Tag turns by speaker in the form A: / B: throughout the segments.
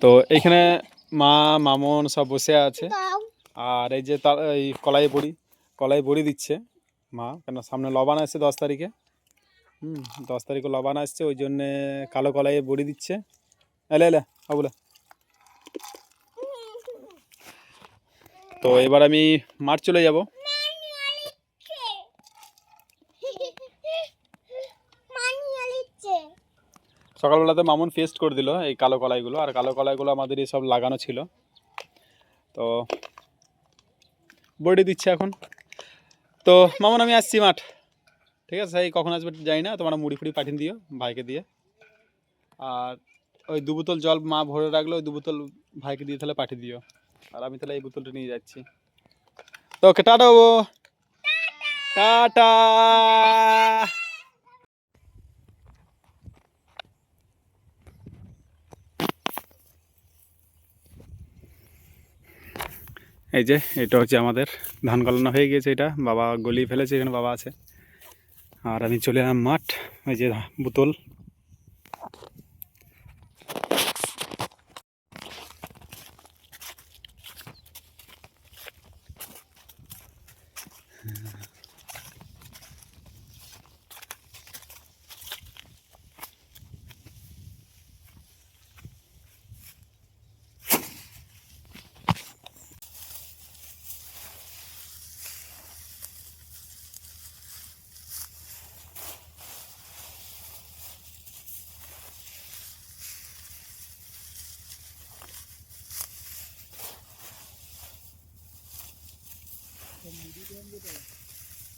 A: তো এইখানে মা, মামন সব বসে আছে। আর এই যে তা- এই কলাই বড়ি কলাই বড়ি দিচ্ছে মা কেন সামনে লবান আসছে দশ তারিখে। হুম, দশ তারিখে লবান আসছে, ওই জন্যে কালো কলাই বড়ি দিচ্ছে। এলে এলে বলে তো এবার আমি মাঠ চলে যাব। সকালবেলাতে মামুন ফেস্ট করে দিল এই কালো কলাইগুলো। আর কালো কলাইগুলো আমাদের সব লাগানো ছিল। তো বডি দিচ্ছে এখন। তো মামুন, আমি আসছি মাঠ। ঠিক আছে, এই কখন আসবে যাই না, তোমরা মুড়ি ফুড়ি পাঠিয়ে দিও ভাইকে দিয়ে। আর ওই দু বোতল জল মা ভরে রাখল, ওই দু বোতল ভাইকে দিয়ে তাহলে পাঠিয়ে দিও। আর আমি তাহলে এই বোতলটা নিয়ে যাচ্ছি। তো ওকে, টাটা টাটা। এই যে, এটা হচ্ছে আমাদের ধান গলানো হয়ে গিয়েছে এটা। বাবা গলিয়ে ফেলেছে, এখানে বাবা আছে। আর আমি চলে এলাম মাঠ, এই যে বোতল।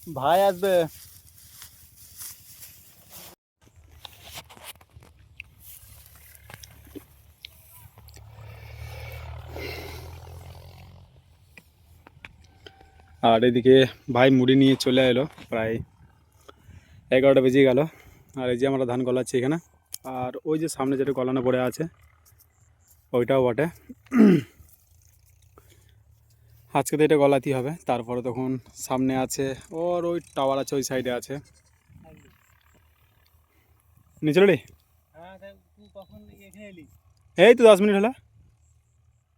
A: ভাই আসবে। আর এদিকে ভাই মুড়ি নিয়ে চলে এলো, প্রায় এগারোটা বেজে গেল। আর এই যে আমরা ধান গলাচ্ছি এখানে। আর ওই যে সামনে যেটা গলানো পড়ে আছে, ওইটাও বটে। আজকে তো এটা গলাতেই হবে। তারপরে তখন সামনে আছে ওর ওই টাওয়ার আছে ওই সাইডে আছে। নিচে রে। এই তো দশ মিনিট হলো।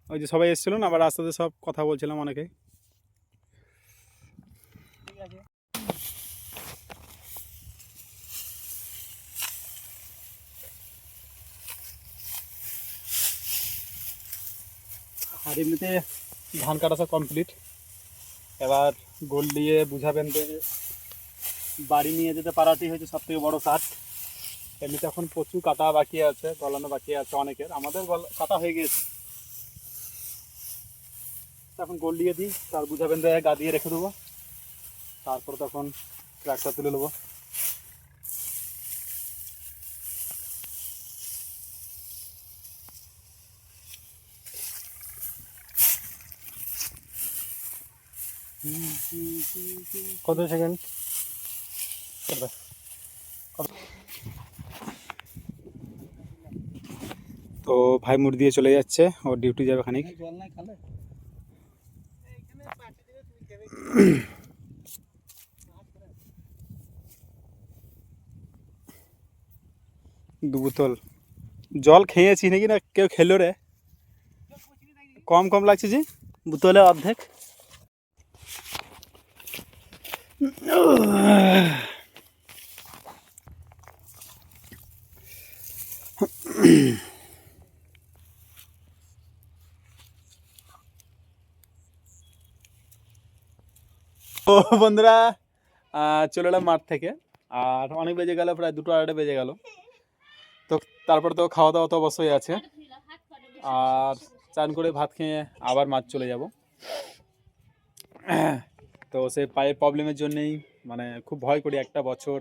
A: ওই যে সবাই এসেছিল না আবার রাস্তাতে সব কথা বলছিলাম অনেকে। আর এমনিতে ধান কাটা সব কমপ্লিট এবার গোল দিয়ে বুঝাবেন যে বাড়ি নিয়ে যেতে পারাতেই হচ্ছে সব থেকে বড়ো কাজ এমনিতে এখন প্রচুর কাটা বাকি আছে, গলানো বাকি আছে অনেকের। আমাদের কাটা হয়ে গিয়েছে। এখন গোল দিয়ে দিই, তার বুঝাবেন গা দিয়ে রেখে দেবো। তারপর তখন ট্রাক্টর তুলে নেব। কত সেকেন্ড তো ভাই মুড় দিয়ে চলে যাচ্ছে ওর ডিউটি যাবে খানিক। দু বোতল। জল খেয়েছি নাকি না? কেউ খেলো রে। কম কম লাগছে জি? বোতলে অর্ধেক। ও বন্ধুরা চলে এলাম মাঠ থেকে। আর অনেক বেজে গেল, প্রায় দুটো আড়াইটা বেজে গেল। তো তারপর তো খাওয়া দাওয়া তো অবশ্যই আছে। আর চান করে ভাত খেয়ে আবার মাছ চলে যাব। তো সে পায়ের প্রবলেমের জন্যেই মানে খুব ভয় করি একটা বছর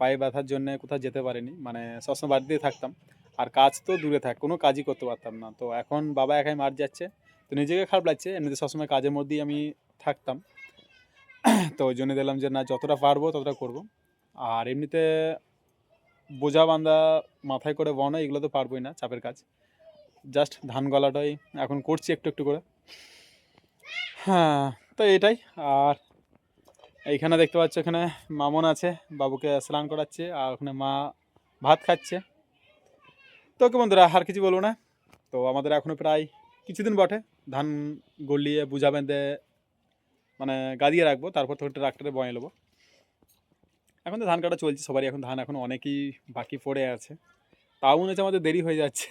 A: পায়ে ব্যথার জন্য কোথাও যেতে পারিনি। মানে সবসময় বাড়িতেই থাকতাম। আর কাজ তো দূরে থাক, কোনো কাজই করতে পারতাম না। তো এখন বাবা একাই মার যাচ্ছে, তো নিজেকে খারাপ লাগছে। এমনিতে সবসময় কাজের মধ্যেই আমি থাকতাম। তো ওই জন্য দিলাম যে, না, যতটা পারব ততটা করব। আর এমনিতে বোঝা বান্ধা মাথায় করে বনা, এগুলো তো পারবোই না, চাপের কাজ। জাস্ট ধান গলাটাই এখন করছি একটু একটু করে। হ্যাঁ তো এটাই। আর এইখানে দেখতে পাচ্ছ এখানে মামন আছে, বাবুকে স্নান করাচ্ছে আর ওখানে মা ভাত খাচ্ছে। তো ওকে বন্ধুরা, আর কিছু বলব না। তো আমাদের এখনও প্রায় কিছুদিন বটে, ধান গলিয়ে বুঝা বেঁধে মানে গাদিয়ে রাখব, তারপর তখন ট্রাক্টরে বয়ে নেব। এখন তো ধান কাটা চলছে, সবারই এখন ধান এখন অনেকই বাকি পড়ে আছে। তাও মনে হচ্ছে আমাদের দেরি হয়ে যাচ্ছে।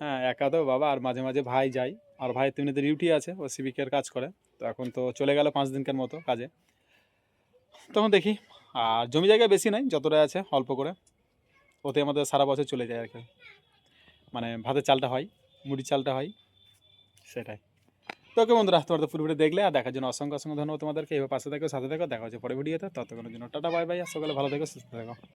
A: হ্যাঁ একা তো বাবা, আর মাঝে মাঝে ভাই যাই আর ভাই তেমনিতে ডিউটি আছে, ও সিভিকের কাজ করে। তো এখন তো চলে গেল পাঁচ দিনকার মতো কাজে। তখন দেখি। আর জমি জায়গা বেশি নাই যতটা আছে, অল্প করে। ওতে আমাদের সারা বছর চলে যায় আর কি। মানে ভাতের চালটা হয় মুড়ি চালটা হয়, সেটাই। তো ওকে বন্ধুরা তোমার তো পুরোপুরি দেখলে আর দেখার জন্য অসংখ্য অসংখ্য ধন্যবাদ তোমাদেরকে। এবার পাশে থাকো, সাথে থাকো, দেখা হচ্ছে পরে ভিডিওতে। ততক্ষণের জন্য টাটা, বাই বাই, আর সকালে ভালো থেকো, সুস্থ থেকো।